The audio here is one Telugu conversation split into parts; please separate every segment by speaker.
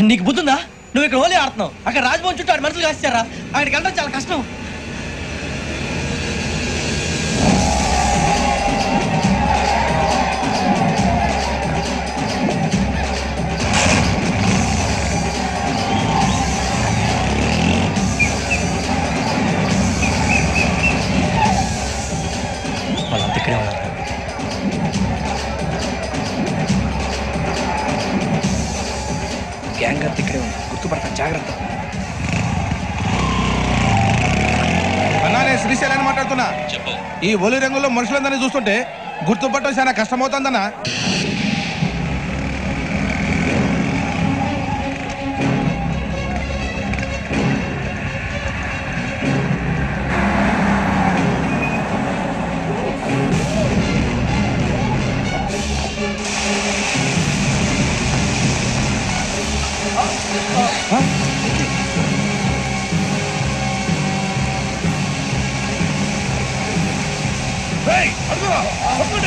Speaker 1: నీకు బుద్ధుందా? నువ్వు ఇక్కడ ఓలే ఆడుతున్నావు. అక్కడ రాజభవన్ చుట్టూ ఆడు మనుషులు కాస్తారా అక్కడికి వెళ్ళడం చాలా కష్టం.
Speaker 2: శ్రీశైలాన్ని మాట్లాడుతున్నా. ఈ ఒలి రంగులో మనుషులందరినీ చూస్తుంటే గుర్తుపట్టడం చాలా కష్టమవుతుందన్నా. ここで。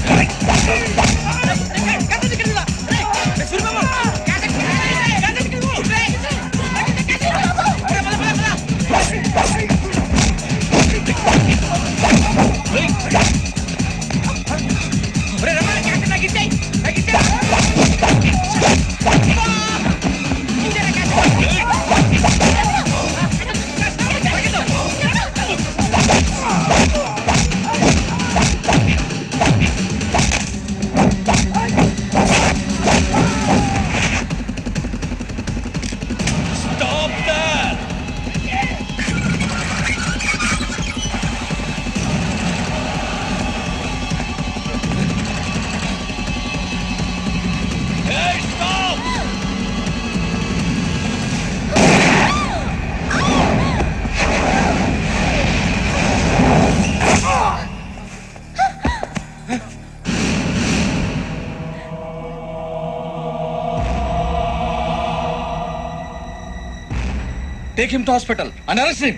Speaker 3: Take him to hospital and arrest him.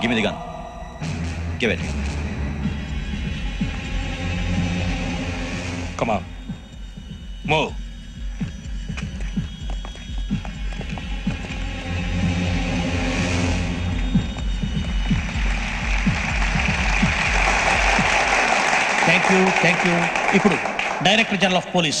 Speaker 4: Give me the gun give it
Speaker 3: Come on. Move. Thank you thank you ఇప్పుడు director general of police